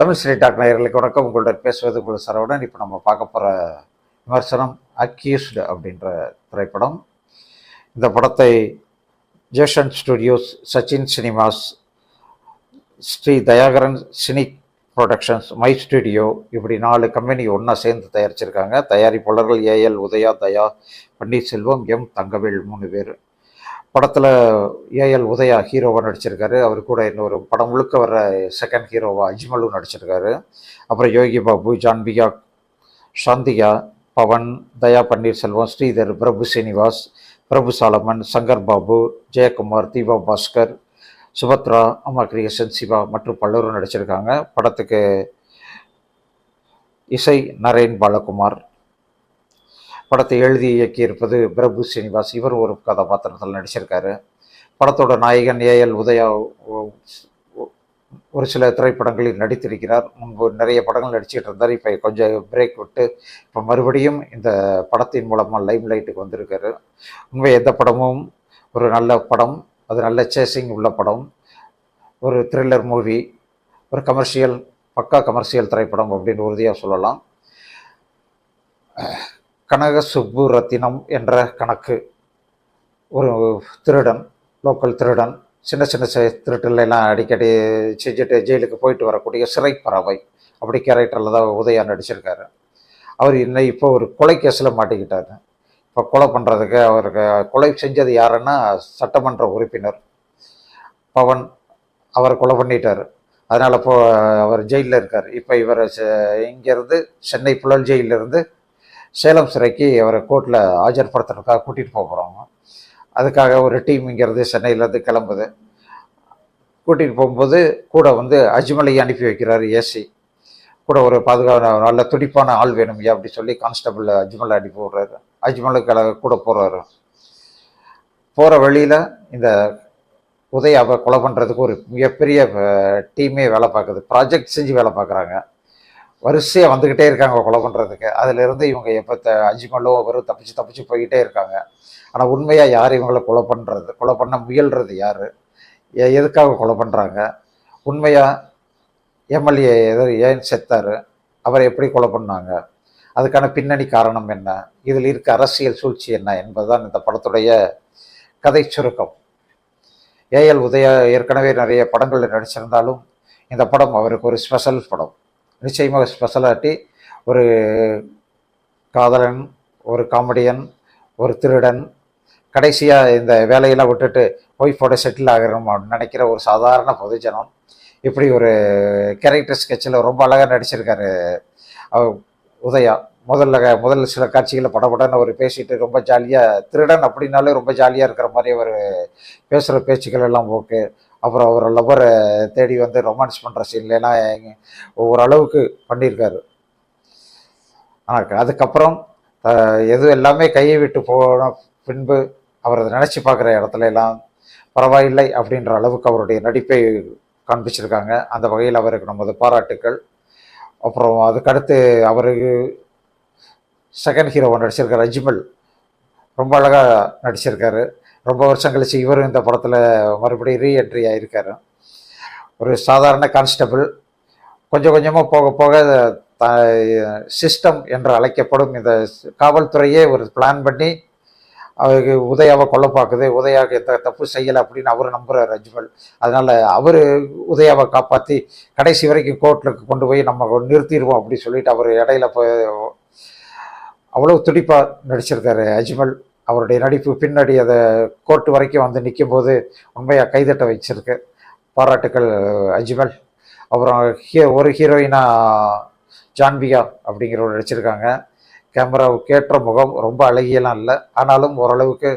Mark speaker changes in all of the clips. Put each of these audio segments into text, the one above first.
Speaker 1: Tamil Sri talk நேயர்களுக்கு வணக்கம். உங்களுடன் பேசுவது உங்கள் சரவணன். இப்போ நம்ம பார்க்க போகிற விமர்சனம் அக்யூஸ்டு அப்படின்ற திரைப்படம். இந்த படத்தை Jason studios Sachin cinemas Sri Dayakaran cine productions my studio இப்படி நாலு கம்பெனி ஒன்றா சேர்ந்து தயாரிச்சிருக்காங்க. தயாரிப்பாளர்கள் ஏஎல் உதயா தயா பன்னீர்செல்வம் எம் தங்கவேல் மூணு பேர். படத்தில் ஏஎல் உதயா ஹீரோவாக நடிச்சிருக்காரு. அவர் கூட இன்னொரு படம் முழுக்க வர செகண்ட் ஹீரோவாக அஜ்மலு நடிச்சிருக்காரு. அப்புறம் யோகி பாபு ஜான்பிகா சாந்திகா பவன் தயா பன்னீர்செல்வம் ஸ்ரீதர் பிரபு சீனிவாஸ் பிரபு சாலமன் சங்கர் பாபு ஜெயக்குமார் தீபா பாஸ்கர் சுபத்ரா அம்மா கிரியேஷன் சிவா மற்றும் பலரும் நடிச்சிருக்காங்க. படத்துக்கு இசை நரேன் பாலகுமார் படத்தை எழுதி இயக்கியிருப்பது பிரபு சீனிவாஸ். இவர் ஒரு கதாபாத்திரத்தில் நடிச்சிருக்காரு. படத்தோட நாயகன் ஏஎல் உதயா ஒரு சில திரைப்படங்களில் நடித்திருக்கிறார். முன்பு நிறைய படங்கள் நடிச்சிட்டு இருந்தார். இப்போ கொஞ்சம் பிரேக் விட்டு இப்போ மறுபடியும் இந்த படத்தின் மூலமாக லைம் லைட்டுக்கு வந்திருக்காரு. உண்மை எந்த படமும் ஒரு நல்ல படம் அது நல்ல சேசிங் உள்ள படம். ஒரு த்ரில்லர் மூவி ஒரு கமர்ஷியல் பக்கா கமர்ஷியல் திரைப்படம் அப்படின்னு உறுதியாக சொல்லலாம். கனக சுப்பு ரத்தினம் என்ற கணக்கு. ஒரு திருடன் லோக்கல் திருடன் சின்ன சின்ன சி- திருட்டுல எல்லாம் அடிக்கடி செஞ்சுட்டு ஜெயிலுக்கு போயிட்டு வரக்கூடிய சிறை பறவை அப்படி கேரக்டரில் தான் உதயா நடிச்சிருக்காரு. அவர் இன்னும் இப்போ ஒரு கொலை கேஸில் மாட்டிக்கிட்டாரு. இப்போ கொலை பண்ணுறதுக்கு அவருக்கு கொலை செஞ்சது யாருன்னா சட்டமன்ற உறுப்பினர் பவன். அவர் கொலை பண்ணிட்டார். அதனால் இப்போ அவர் ஜெயிலில் இருக்கார். இப்போ இவர் இங்கேருந்து சென்னை புழல் ஜெயிலிருந்து சேலம் சிறைக்கு அவரை கோர்ட்டில் ஆஜர்படுத்துறதுக்காக கூட்டிகிட்டு போக போகிறாங்க அதுக்காக ஒரு டீம் இங்கேருந்து சென்னையிலேருந்து கிளம்புது. கூட்டிகிட்டு போகும்போது கூட வந்து அஜ்மலை அனுப்பி வைக்கிறார் ஏசி. கூட ஒரு பாதுகாப்பு நல்ல துடிப்பான ஆள் வேணுமையா அப்படின்னு அப்படி சொல்லி கான்ஸ்டபிள் அஜ்மலை அனுப்பி விடுறாரு. அஜ்மலுக்கு கூட போகிறாரு போகிற வழியில் இந்த உதயாவை கொலை பண்ணுறதுக்கு ஒரு மிகப்பெரிய டீமே வேலை பார்க்குது. ப்ராஜெக்ட் செஞ்சு வேலை பார்க்குறாங்க. வரிசையாக வந்துக்கிட்டே இருக்காங்க கொலை பண்ணுறதுக்கு அதிலிருந்து இவங்க எப்போ த அஜிமலோ அவரும் தப்பிச்சு தப்பிச்சு போய்கிட்டே இருக்காங்க. ஆனால் உண்மையாக யார் இவங்களை கொலை பண்ணுறது கொலை பண்ண முயல்றது யார்? எதுக்காக கொலை பண்ணுறாங்க உண்மையாக எம்எல்ஏ எது ஏன் செத்தார்? அவரை எப்படி கொலை பண்ணாங்க? அதுக்கான பின்னணி காரணம் என்ன? இதில் இருக்க அரசியல் சூழ்ச்சி என்ன என்பதுதான் இந்த படத்துடைய கதை சுருக்கம். ஏஎல் உதயா ஏற்கனவே நிறைய படங்களில் நடிச்சிருந்தாலும் இந்த படம் அவருக்கு ஒரு ஸ்பெஷல் படம். நிச்சயமாக ஸ்பெஷலாட்டி ஒரு காதலன் ஒரு காமெடியன் ஒரு திருடன் கடைசியாக இந்த வேலையெல்லாம் விட்டுட்டு ஒய்ஃபோட செட்டில் ஆகிறோம் அப்படின்னு நினைக்கிற ஒரு சாதாரண பொதுஜனம். இப்படி ஒரு கேரக்டர் ஸ்கெட்சில் ரொம்ப அழகாக நடிச்சிருக்காரு உதயா. முதல்ல முதல்ல சில காட்சிகளில் படபடன்னு அவர் பேசிட்டு ரொம்ப ஜாலியாக திருடன் அப்படின்னாலே ரொம்ப ஜாலியாக இருக்கிற மாதிரி அவர் பேசுகிற பேச்சுக்கள் எல்லாம் போக்கு அப்புறம் அவர் லவ்வரை தேடி வந்து ரொமான்ஸ் பண்ணுற சீன்லாம் ஓரளவுக்கு பண்ணியிருக்காரு. ஆனால் அதுக்கப்புறம் எது எல்லாமே கையை விட்டு போன பின்பு அவர் அதை நினச்சி பார்க்குற இடத்துல எல்லாம் பரவாயில்லை அப்படின்ற அளவுக்கு அவருடைய நடிப்பை காண்பிச்சிருக்காங்க. அந்த வகையில் அவருக்கு நமது பாராட்டுக்கள். அப்புறம் அதுக்கடுத்து அவருக்கு செகண்ட் ஹீரோவை நடிச்சிருக்கார் அஜ்மல் ரொம்ப அழகாக நடிச்சிருக்காரு. ரொம்ப வருஷம் கழிச்சு இவரும் இந்த படத்தில் மறுபடியும் ரீஎன்ட்ரி ஆகியிருக்காரு ஒரு சாதாரண கான்ஸ்டபிள் கொஞ்சம் கொஞ்சமாக போக போக த சிஸ்டம் என்று அழைக்கப்படும் இந்த காவல்துறையே ஒரு பிளான் பண்ணி அவருக்கு உதயாவை கொல்ல பார்க்குது. உதயாவுக்கு எந்த தப்பு செய்யலை அப்படின்னு அவர் நம்புகிறார் அஜ்மல். அதனால் அவர் உதயாவை காப்பாற்றி கடைசி வரைக்கும் கோர்ட்டில் கொண்டு போய் நம்ம நிறுத்திடுவோம் அப்படின்னு சொல்லிட்டு அவர் இடையில போய் அவ்வளோ துடிப்பாக நடிச்சிருக்காரு அஜ்மல். அவருடைய நடிப்பு பின்னாடி அதை கோர்ட் வரைக்கும் வந்து நிற்கும்போது உண்மையாக கைதட்ட வச்சிருக்கு. பாராட்டுக்கள் அஜ்மல். அப்புறம் ஹீ ஒரு ஹீரோயினா ஜான்விகா அப்படிங்கிறவர் நடிச்சிருக்காங்க. கேமராவுக்கு ஏற்ற முகம் ரொம்ப அழகியெல்லாம் இல்லை. ஆனாலும் ஓரளவுக்கு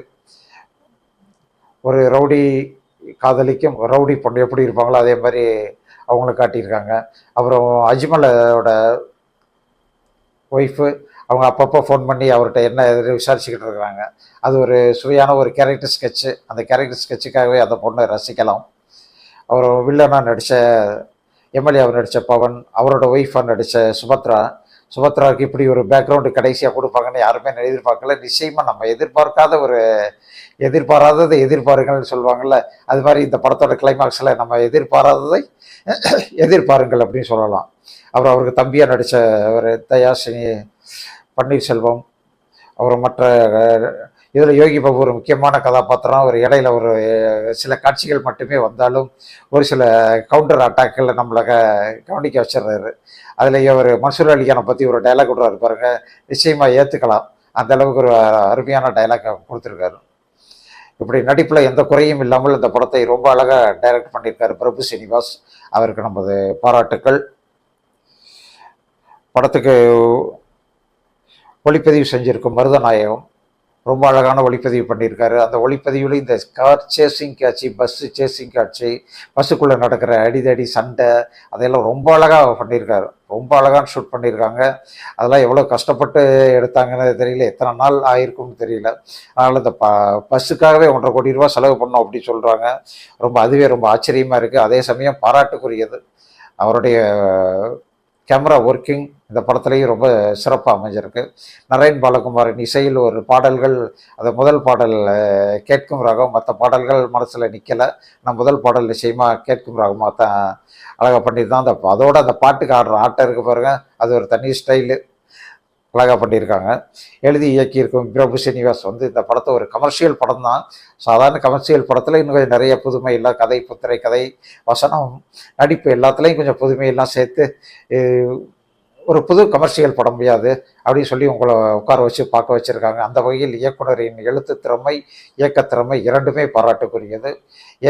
Speaker 1: ஒரு ரவுடி காதலிக்கும் ரவுடி பொண்ணு எப்படி இருப்பாங்களோ அதே மாதிரி அவங்கள காட்டியிருக்காங்க. அப்புறம் அஜ்மலோட ஒய்ஃபு அவங்க அப்பப்போ ஃபோன் பண்ணி அவர்கிட்ட என்ன எது விசாரிச்சுக்கிட்டு இருக்கிறாங்க. அது ஒரு சுவையான ஒரு கேரக்டர் ஸ்கெட்சு அந்த கேரக்டர் ஸ்கெட்சுக்காகவே அந்த பொண்ணை ரசிக்கலாம். அவர் வில்லனாக நடித்த எம்எல்ஏ அவர் நடித்த பவன் அவரோட ஒய்ஃபாக நடித்த சுபத்ரா. சுபத்ராவுக்கு இப்படி ஒரு பேக்ரவுண்டு கடைசியாக கொடுப்பாங்கன்னு யாருமே எதிர்பார்க்கல. நிச்சயமாக நம்ம எதிர்பார்க்காத ஒரு எதிர்பாராததை எதிர்பாருங்கள்னு சொல்லுவாங்கள்ல அது மாதிரி இந்த படத்தோட கிளைமாக்ஸில் நம்ம எதிர்பாராததை எதிர்பாருங்கள் அப்படின்னு சொல்லலாம். அப்புறம் அவருக்கு தம்பியாக நடித்த ஒரு தயாசினி பன்னீர்செல்வம் அப்புறம் மற்ற இதில் யோகி பாபு ஒரு முக்கியமான கதாபாத்திரம். ஒரு இடையில ஒரு சில காட்சிகள் மட்டுமே வந்தாலும் ஒரு சில கவுண்டர் அட்டாக்கில் நம்மளை கவனிக்க வச்சிடுறாரு. அதில் ஒரு மன்சூர் அலிகானை பற்றி ஒரு டைலாக் விட்றாரு பாருங்க. நிச்சயமாக ஏற்றுக்கலாம் அந்த அளவுக்கு ஒரு அருமையான டைலாக் கொடுத்துருக்காரு. இப்படி நடிப்பில் எந்த குறையும் இல்லாமல் இந்த படத்தை ரொம்ப அழகாக டைரக்ட் பண்ணியிருக்காரு பிரபு சீனிவாஸ் அவருக்கு நமது பாராட்டுக்கள். படத்துக்கு ஒளிப்பதிவு செஞ்சுருக்கும் மருதநாயகம். ரொம்ப அழகான ஒளிப்பதிவு பண்ணியிருக்காரு. அந்த ஒளிப்பதிவில் இந்த கார் சேசிங் காட்சி பஸ்ஸு சேசிங் காட்சி பஸ்ஸுக்குள்ளே நடக்கிற அடிதடி சண்டை அதையெல்லாம் ரொம்ப அழகாக பண்ணியிருக்காரு. ரொம்ப அழகான ஷூட் பண்ணியிருக்காங்க. அதெல்லாம் எவ்வளோ கஷ்டப்பட்டு எடுத்தாங்கன்னு தெரியல. எத்தனை நாள் ஆயிருக்கும்னு தெரியல. அதனால் இந்த ப பஸ்ஸுக்காகவே ஒன்றரை கோடி ரூபா செலவு பண்ணோம் அப்படி சொல்கிறாங்க ரொம்ப அதுவே ரொம்ப ஆச்சரியமாக இருக்குது அதே சமயம் பாராட்டுக்குரியது. அவருடைய கேமரா ஒர்க்கிங் இந்த படத்துலேயும் ரொம்ப சிறப்பாக அமைஞ்சிருக்கு. நரேன் பாலகுமாரின் இசையில் ஒரு பாடல்கள் அந்த முதல் பாடல் கேட்கும் ராகம். மற்ற பாடல்கள் மனசில் நிற்கலை நான் முதல் பாடல் நிச்சயமாக கேட்கும் ராகமாக தான். அழகாக பண்ணியிருந்தான் அந்த அதோட அந்த பாட்டுக்கு ஆடுற ஆட்டம் இருக்கு பாருங்கள் அது ஒரு தனி ஸ்டைலு. அழகாக பண்ணியிருக்காங்க. எழுதி இயக்கியிருக்கும் பிரபு சீனிவாஸ் வந்து இந்த படத்தை ஒரு கமர்ஷியல் படம் தான் சாதாரண கமர்ஷியல் படத்தில் இன்னும் கொஞ்சம் நிறைய புதுமை இல்லை கதை புத்திரை கதை வசனம் நடிப்பு எல்லாத்துலேயும் கொஞ்சம் புதுமையெல்லாம் சேர்த்து ஒரு புது கமர்ஷியல் படம் முடியாது அப்படின்னு சொல்லி உங்களை உட்கார வச்சு பார்க்க வச்சுருக்காங்க. அந்த வகையில் இயக்குனரின் எழுத்து திறமை இயக்கத்திறமை இரண்டுமே பாராட்டுக்குரியது.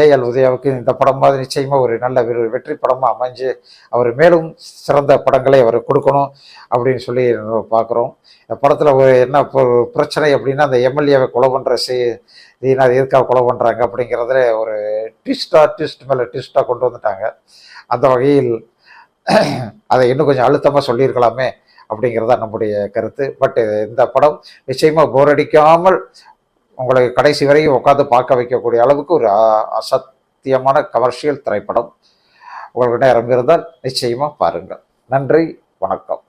Speaker 1: ஏஎல் உதயாவுக்கு இந்த படம் மாதிரி நிச்சயமாக ஒரு நல்ல வெற்றி படமாக அமைஞ்சு அவர் மேலும் சிறந்த படங்களை அவர் கொடுக்கணும் அப்படின்னு சொல்லி பார்க்குறோம். இந்த படத்தில் ஒரு என்ன பிரச்சனை அப்படின்னா அந்த எம்எல்ஏவை கொலை பண்ணுற சி தீனா எதுக்காக கொலை பண்ணுறாங்க அப்படிங்கிறதுல ஒரு ட்விஸ்டாக ட்விஸ்ட் மேலே ட்விஸ்ட்டாக கொண்டு வந்துட்டாங்க. அந்த வகையில் அதை இன்னும் கொஞ்சம் அழுத்தமாக சொல்லியிருக்கலாமே அப்படிங்கிறதா நம்முடைய கருத்து. பட் இந்த படம் நிச்சயமாக போர் அடிக்காமல் உங்களை கடைசி வரையும் உட்காந்து பார்க்க வைக்கக்கூடிய அளவுக்கு ஒரு அசத்தியமான கமர்ஷியல் திரைப்படம். உங்களுக்கு நேரம் இருந்தால் நிச்சயமாக பாருங்கள். நன்றி வணக்கம்.